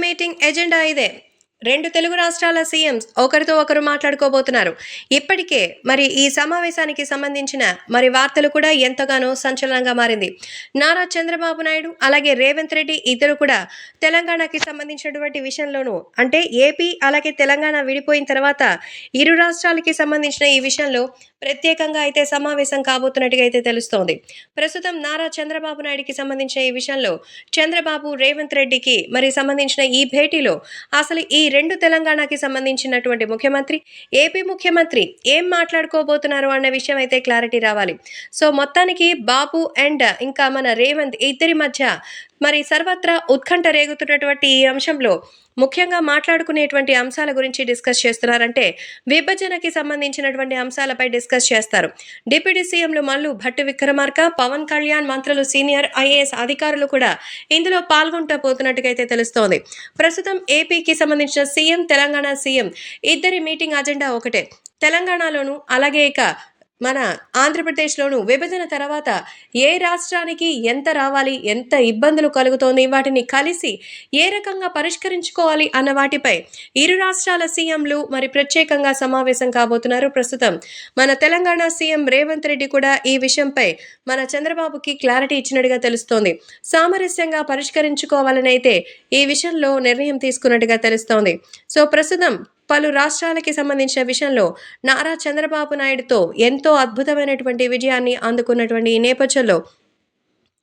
Meeting agenda ಇದೆ. రెండు తెలుగు రాష్ట్రాల సీఎంస్ ఒకరితో ఒకరు మాట్లాడుకోబోతున్నారు. ఇప్పటికే మరి ఈ సమావేశానికి సంబంధించిన మరి వార్తలు కూడా ఎంతగానో సంచలనంగా మారింది. నారా చంద్రబాబు నాయుడు అలాగే రేవంత్ రెడ్డి ఇద్దరు కూడా తెలంగాణకి సంబంధించినటువంటి విషయంలోనూ అంటే ఏపీ అలాగే తెలంగాణ విడిపోయిన తర్వాత ఇరు రాష్ట్రాలకి సంబంధించిన ఈ విషయంలో ప్రత్యేకంగా అయితే సమావేశం కాబోతున్నట్టుగా అయితే తెలుస్తోంది. ప్రస్తుతం నారా చంద్రబాబు నాయుడికి సంబంధించిన ఈ విషయంలో చంద్రబాబు రేవంత్ రెడ్డికి మరి సంబంధించిన ఈ భేటీలో అసలు ఈ రెండు తెలంగాణకి సంబంధించినటువంటి ముఖ్యమంత్రి ఏపీ ముఖ్యమంత్రి ఏం మాట్లాడుకోబోతున్నారు అన్న విషయం అయితే క్లారిటీ రావాలి. సో మొత్తానికి బాబు అండ్ ఇంకా మన రేవంత్ ఇద్దరి మధ్య మరి సర్వత్రా ఉత్కంఠ రేగుతున్నటువంటి ఈ అంశంలో ముఖ్యంగా మాట్లాడుకునేటువంటి అంశాల గురించి డిస్కస్ చేస్తున్నారంటే విభజనకి సంబంధించినటువంటి అంశాలపై డిస్కస్ చేస్తారు. డిప్యూటీ సీఎంలు మల్లు భట్టి విక్రమార్క పవన్ కళ్యాణ్ మంత్రులు సీనియర్ ఐఏఎస్ అధికారులు కూడా ఇందులో పాల్గొంటూ పోతున్నట్టుగా అయితే తెలుస్తోంది. ప్రస్తుతం ఏపీకి సంబంధించిన సీఎం తెలంగాణ సీఎం ఇద్దరి మీటింగ్ అజెండా ఒకటే. తెలంగాణలోను అలాగే ఇక మన ఆంధ్రప్రదేశ్లోను విభజన తర్వాత ఏ రాష్ట్రానికి ఎంత రావాలి ఎంత ఇబ్బందులు కలుగుతోంది వాటిని కలిసి ఏ రకంగా పరిష్కరించుకోవాలి అన్న వాటిపై ఇరు రాష్ట్రాల సీఎంలు మరి ప్రత్యేకంగా సమావేశం కాబోతున్నారు. ప్రస్తుతం మన తెలంగాణ సీఎం రేవంత్ రెడ్డి కూడా ఈ విషయంపై మన చంద్రబాబుకి క్లారిటీ ఇచ్చినట్టుగా తెలుస్తోంది. సామరస్యంగా పరిష్కరించుకోవాలనైతే ఈ విషయంలో నిర్ణయం తీసుకున్నట్టుగా తెలుస్తోంది. సో ప్రస్తుతం పలు రాష్ట్రాలకి సంబంధించిన విషయంలో నారా చంద్రబాబు నాయుడుతో ఎంతో అద్భుతమైనటువంటి విజయాన్ని అందుకున్నటువంటి ఈ నేపథ్యంలో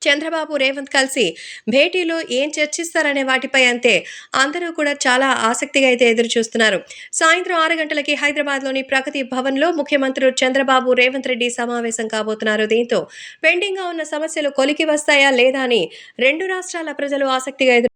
చంద్రబాబు రేవంత్ కలిసి భేటీలో ఏం చర్చిస్తారనే వాటిపై అంతే అందరూ కూడా చాలా ఆసక్తిగా అయితే ఎదురు చూస్తున్నారు సాయంత్రం ఆరు గంటలకి హైదరాబాద్లోని ప్రగతి భవన్లో ముఖ్యమంత్రులు చంద్రబాబు రేవంత్ రెడ్డి సమావేశం కాబోతున్నారు. దీంతో పెండింగ్గా ఉన్న సమస్యలు కొలికి వస్తాయా లేదా అని రెండు రాష్ట్రాల ప్రజలు ఆసక్తిగా ఎదురు